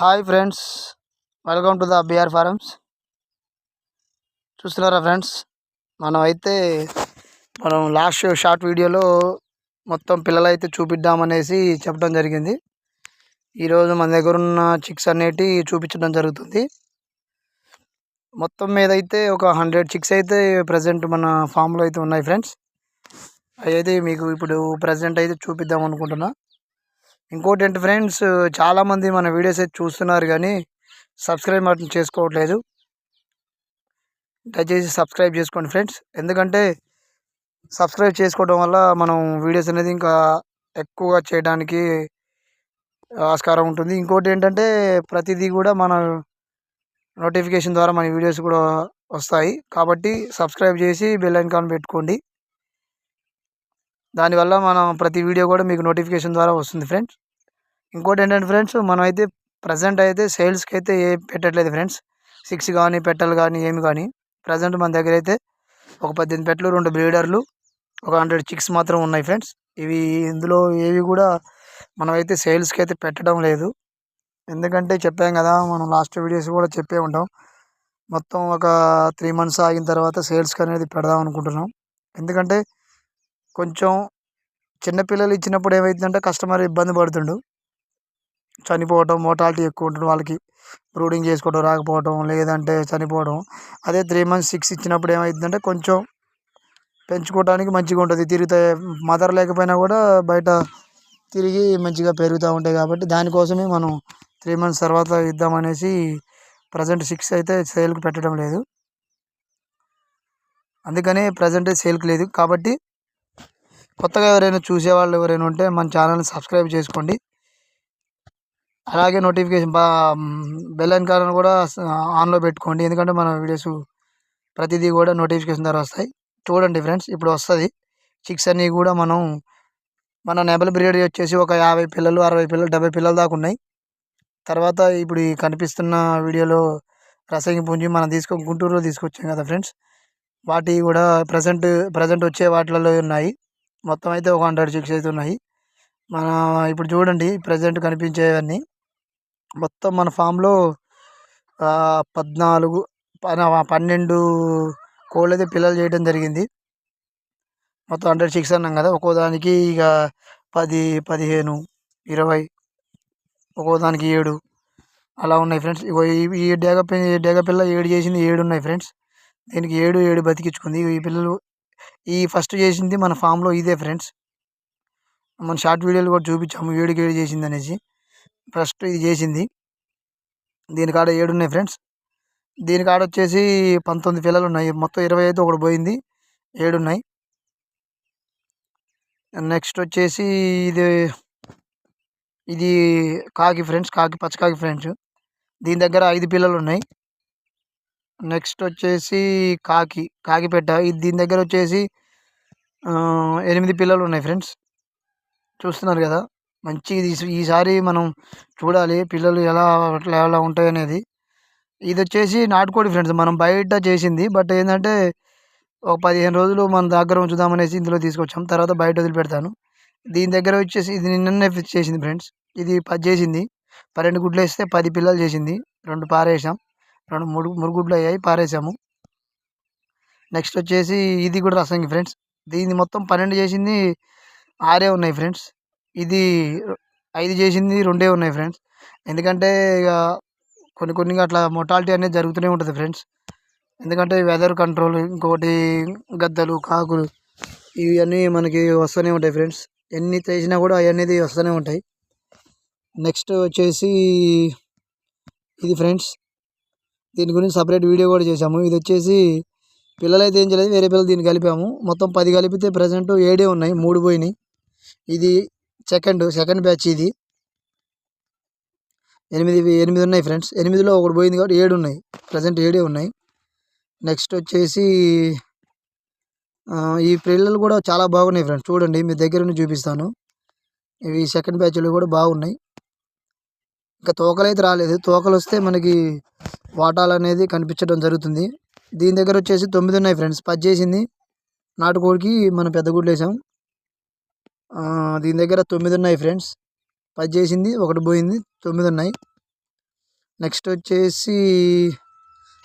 Hi friends welcome to the BR farms. చూస్తున్నారా friends మనం అయితే మనం లాస్ట్ షార్ట్ వీడియోలో మొత్తం పిల్లలైతే చూపిద్దామనేసి చెప్పడం జరిగింది. ఈరోజు మన దగ్గర ఉన్న చిక్స్ అనేటి చూపించడం జరుగుతుంది. మొత్తం మీద అయితే ఒక హండ్రెడ్ చిక్స్ అయితే ప్రజెంట్ మన ఫామ్లో అయితే ఉన్నాయి ఫ్రెండ్స్. అవి అయితే మీకు ఇప్పుడు ప్రజెంట్ అయితే చూపిద్దాం అనుకుంటున్నా ఇంకోటి ఏంటి ఫ్రెండ్స్ చాలామంది మన వీడియోస్ అయితే చూస్తున్నారు కానీ సబ్స్క్రైబ్ మాత్రం చేసుకోవట్లేదు. దయచేసి సబ్స్క్రైబ్ చేసుకోండి ఫ్రెండ్స్. ఎందుకంటే సబ్స్క్రైబ్ చేసుకోవడం వల్ల మనం వీడియోస్ అనేది ఇంకా ఎక్కువగా చేయడానికి ఆస్కారం ఉంటుంది. ఇంకోటి ఏంటంటే ప్రతిదీ కూడా మన నోటిఫికేషన్ ద్వారా మన వీడియోస్ కూడా వస్తాయి. కాబట్టి సబ్స్క్రైబ్ చేసి బెల్ ఐకాన్ పెట్టుకోండి. దానివల్ల మనం ప్రతి వీడియో కూడా మీకు నోటిఫికేషన్ ద్వారా వస్తుంది ఫ్రెండ్స్. ఇంకోటి ఏంటంటే ఫ్రెండ్స్ మనం అయితే ప్రజెంట్ అయితే సేల్స్కి అయితే ఏ పెట్టట్లేదు ఫ్రెండ్స్. సిక్స్ కానీ పెట్టలు కానీ ఏమి కానీ ప్రజెంట్ మన దగ్గర అయితే ఒక పద్దెనిమిది పెట్టలు రెండు బ్రీడర్లు ఒక హండ్రెడ్ చిక్స్ మాత్రం ఉన్నాయి ఫ్రెండ్స్. ఇవి ఇందులో ఏవి కూడా మనమైతే సేల్స్కి అయితే పెట్టడం లేదు. ఎందుకంటే చెప్పాం కదా మనం లాస్ట్ వీడియోస్ కూడా చెప్పే ఉంటాం. మొత్తం ఒక త్రీ మంత్స్ ఆగిన తర్వాత సేల్స్కి అనేది పెడదాం అనుకుంటున్నాం. ఎందుకంటే కొంచెం చిన్నపిల్లలు ఇచ్చినప్పుడు ఏమవుతుందంటే కస్టమర్ ఇబ్బంది పడుతుండు. చనిపోవటం మోటాలిటీ ఎక్కువ ఉంటుంది వాళ్ళకి. బ్రూడింగ్ చేసుకోవడం రాకపోవడం లేదంటే చనిపోవడం అదే త్రీ మంత్స్ సిక్స్ ఇచ్చినప్పుడు ఏమవుతుందంటే కొంచెం పెంచుకోవడానికి మంచిగా ఉంటుంది. తిరిగితే మదర్ లేకపోయినా కూడా బయట తిరిగి మంచిగా పెరుగుతూ ఉంటాయి కాబట్టి దానికోసమే మనం త్రీ మంత్స్ తర్వాత ఇద్దామనేసి ప్రజెంట్ సిక్స్ అయితే సేల్కి పెట్టడం లేదు. అందుకనే ప్రజెంట్ సేల్కి లేదు కాబట్టి కొత్తగా ఎవరైనా చూసేవాళ్ళు ఎవరైనా ఉంటే మన ఛానల్ని సబ్స్క్రైబ్ చేసుకోండి. అలాగే నోటిఫికేషన్ బెల్ ఐకాన్ కూడా ఆన్లో పెట్టుకోండి. ఎందుకంటే మన వీడియోస్ ప్రతిదీ కూడా నోటిఫికేషన్ ద్వారా వస్తాయి. చూడండి ఫ్రెండ్స్ ఇప్పుడు వస్తుంది. చిక్స్ అన్నీ కూడా మనం మన నెబల్ బ్రీడ్ వచ్చేసి ఒక యాభై పిల్లలు అరవై పిల్లలు డెబ్బై పిల్లలు దాకా ఉన్నాయి. తర్వాత ఇప్పుడు ఈ కనిపిస్తున్న వీడియోలో రసంగి పుంజి మనం తీసుకో గుంటూరులో తీసుకొచ్చాం కదా ఫ్రెండ్స్. వాటి కూడా ప్రజెంట్ ప్రజెంట్ వచ్చే వాటిలలో ఉన్నాయి. మొత్తం అయితే ఒక హండ్రెడ్ చిక్స్ అయితే ఉన్నాయి. మన ఇప్పుడు చూడండి ప్రజెంట్ కనిపించేవన్నీ. మొత్తం మన ఫామ్లో పద్నాలుగు పన్నెండు కోళ్ళు అయితే పిల్లలు చేయడం జరిగింది. మొత్తం హండ్రెడ్ సిక్స్ అన్నాం కదా ఒక్కో దానికి ఇక పది పదిహేను ఇరవై ఒక్కో దానికి ఏడు. అలా ఉన్నాయి ఫ్రెండ్స్ ఇగో ఈ డేగ డేగ పిల్ల ఏడు చేసింది ఏడు ఉన్నాయి ఫ్రెండ్స్ దీనికి ఏడు ఏడు బతికించుకుంది. ఈ పిల్లలు ఈ ఫస్ట్ చేసింది మన ఫామ్లో ఇదే ఫ్రెండ్స్ మన షార్ట్ వీడియోలు కూడా చూపించాము ఏడుకి ఏడు చేసింది అనేసి. ఫస్ట్ ఇది చేసింది. దీని కాడ ఏడు ఉన్నాయి ఫ్రెండ్స్ దీని కాడ వచ్చేసి పంతొమ్మిది పిల్లలు ఉన్నాయి. మొత్తం ఇరవై ఐదు ఒకటి పోయింది. ఏడు ఉన్నాయి నెక్స్ట్ వచ్చేసి ఇది ఇది కాకి ఫ్రెండ్స్ కాకి పచ్చకాకి ఫ్రెండ్స్ దీని దగ్గర ఐదు పిల్లలు ఉన్నాయి. నెక్స్ట్ వచ్చేసి కాకి కాకి పెట్ట దీని దగ్గర వచ్చేసి ఎనిమిది పిల్లలు ఉన్నాయి ఫ్రెండ్స్. చూస్తున్నారు కదా? మంచి ఈసారి మనం చూడాలి పిల్లలు ఎలా అట్లా ఎలా ఉంటాయి అనేది ఇది వచ్చేసి నాటుకోడి ఫ్రెండ్స్. మనం బయట చేసింది బట్ ఏంటంటే ఒక పదిహేను రోజులు మన దగ్గర ఉంచుదామనేసి ఇందులో తీసుకొచ్చాం. తర్వాత బయట వదిలిపెడతాను. దీని దగ్గర వచ్చేసి ఇది నిన్ననే చేసింది ఫ్రెండ్స్. ఇది పది చేసింది. పన్నెండు గుడ్లు వేస్తే పది పిల్లలు చేసింది. రెండు పారేసాం. రెండు మూడు మురుగుడ్లు అయ్యాయి పారేసాము. నెక్స్ట్ వచ్చేసి ఇది కూడా రసంగి ఫ్రెండ్స్. దీన్ని మొత్తం పన్నెండు చేసింది ఆరే ఉన్నాయి ఫ్రెండ్స్. ఇది ఐదు చేసింది రెండే ఉన్నాయి ఫ్రెండ్స్. ఎందుకంటే ఇక కొన్ని కొన్ని అట్లా మొటాలిటీ అనేది జరుగుతూనే ఉంటుంది ఫ్రెండ్స్. ఎందుకంటే వెదర్ కంట్రోల్ ఇంకోటి గద్దలు కాకులు ఇవన్నీ మనకి వస్తూనే ఉంటాయి ఫ్రెండ్స్. ఎన్ని చేసినా కూడా అవన్నీ వస్తూనే ఉంటాయి. నెక్స్ట్ వచ్చేసి ఇది ఫ్రెండ్స్. దీని గురించి సపరేట్ వీడియో కూడా చేసాము ఇది వచ్చేసి పిల్లలైతే ఏం చేయలేదు వేరే పిల్లలు దీన్ని కలిపాము. మొత్తం పది కలిపితే ప్రజెంట్ ఏడే ఉన్నాయి మూడు పోయినాయి. ఇది సెకండ్ సెకండ్ బ్యాచ్ ఇది. ఎనిమిది ఎనిమిది ఉన్నాయి ఫ్రెండ్స్ ఎనిమిదిలో ఒకటి పోయింది కాబట్టి ఏడు ఉన్నాయి. ప్రజెంట్ ఏడే ఉన్నాయి. నెక్స్ట్ వచ్చేసి ఈ పిల్లలు కూడా చాలా బాగున్నాయి ఫ్రెండ్స్ చూడండి మీ దగ్గర నుండి చూపిస్తాను. ఇవి సెకండ్ బ్యాచ్లు కూడా బాగున్నాయి. ఇంకా తోకలు అయితే రాలేదు. తోకలు వస్తే మనకి వాటాలు అనేది కనిపించడం జరుగుతుంది. దీని దగ్గర వచ్చేసి తొమ్మిది ఉన్నాయి ఫ్రెండ్స్. పది చేసింది. నాటుకోడికి మనం పెద్ద గుడ్లు వేసాం. దీని దగ్గర తొమ్మిది ఉన్నాయి ఫ్రెండ్స్. పది చేసింది ఒకటి పోయింది తొమ్మిది ఉన్నాయి. నెక్స్ట్ వచ్చేసి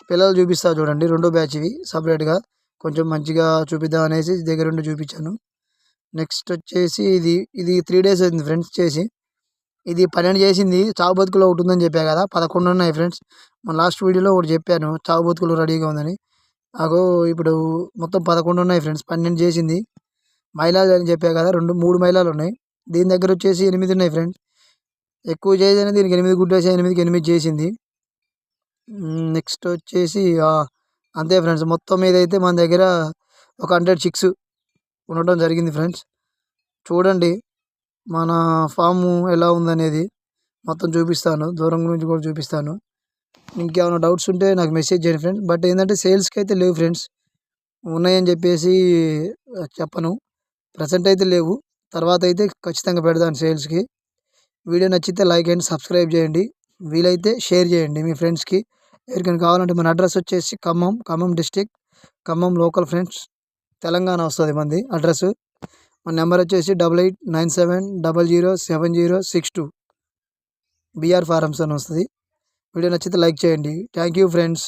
పిల్లలు చూపిస్తా చూడండి. రెండో బ్యాచ్ ఇవి సపరేట్గా. కొంచెం మంచిగా చూపిద్దాం అనేసి దగ్గరుండి చూపించాను. నెక్స్ట్ వచ్చేసి ఇది ఇది త్రీ డేస్ అయింది ఫ్రెండ్స్ చేసి. ఇది పన్నెండు చేసింది చావు బతుకులో ఒకటి ఉందని చెప్పా కదా పదకొండు ఉన్నాయి ఫ్రెండ్స్ మన లాస్ట్ వీడియోలో ఒకటి చెప్పాను చావు బతుకులు రెడీగా ఉందని. నాకు ఇప్పుడు మొత్తం పదకొండు ఉన్నాయి ఫ్రెండ్స్ పన్నెండు చేసింది. మైలాలు అని చెప్పా కదా రెండు మూడు మైలాలు ఉన్నాయి. దీని దగ్గర వచ్చేసి ఎనిమిది ఉన్నాయి ఫ్రెండ్స్ ఎక్కువ చేసిన దీనికి ఎనిమిది గుడ్డేసి ఎనిమిదికి ఎనిమిది చేసింది. నెక్స్ట్ వచ్చేసి అంతే ఫ్రెండ్స్ మొత్తం మీద అయితే మన దగ్గర ఒక హండ్రెడ్ చిక్స్ ఉండటం జరిగింది ఫ్రెండ్స్ చూడండి. మన ఫాము ఎలా ఉందనేది మొత్తం చూపిస్తాను. దూరం గురించి కూడా చూపిస్తాను. ఇంకేమైనా డౌట్స్ ఉంటే నాకు మెసేజ్ చేయండి ఫ్రెండ్స్. బట్ ఏంటంటే సేల్స్కి అయితే లేవు ఫ్రెండ్స్. ఉన్నాయని చెప్పేసి చెప్పను. ప్రజెంట్ అయితే లేవు. తర్వాత అయితే ఖచ్చితంగా పెడతాను సేల్స్కి. వీడియో నచ్చితే లైక్ అండ్ సబ్స్క్రైబ్ చేయండి. వీలైతే షేర్ చేయండి మీ ఫ్రెండ్స్కి. ఎవరికైనా కావాలంటే మన అడ్రస్ వచ్చేసి Khammam Khammam district Khammam local friends. Telangana వస్తుంది మంది అడ్రస్. మన నెంబర్ వచ్చేసి double eight nine seven double zero seven zero six two. BR farms అని వస్తుంది. వీడియో నచ్చితే లైక్ చేయండి. Thank you friends.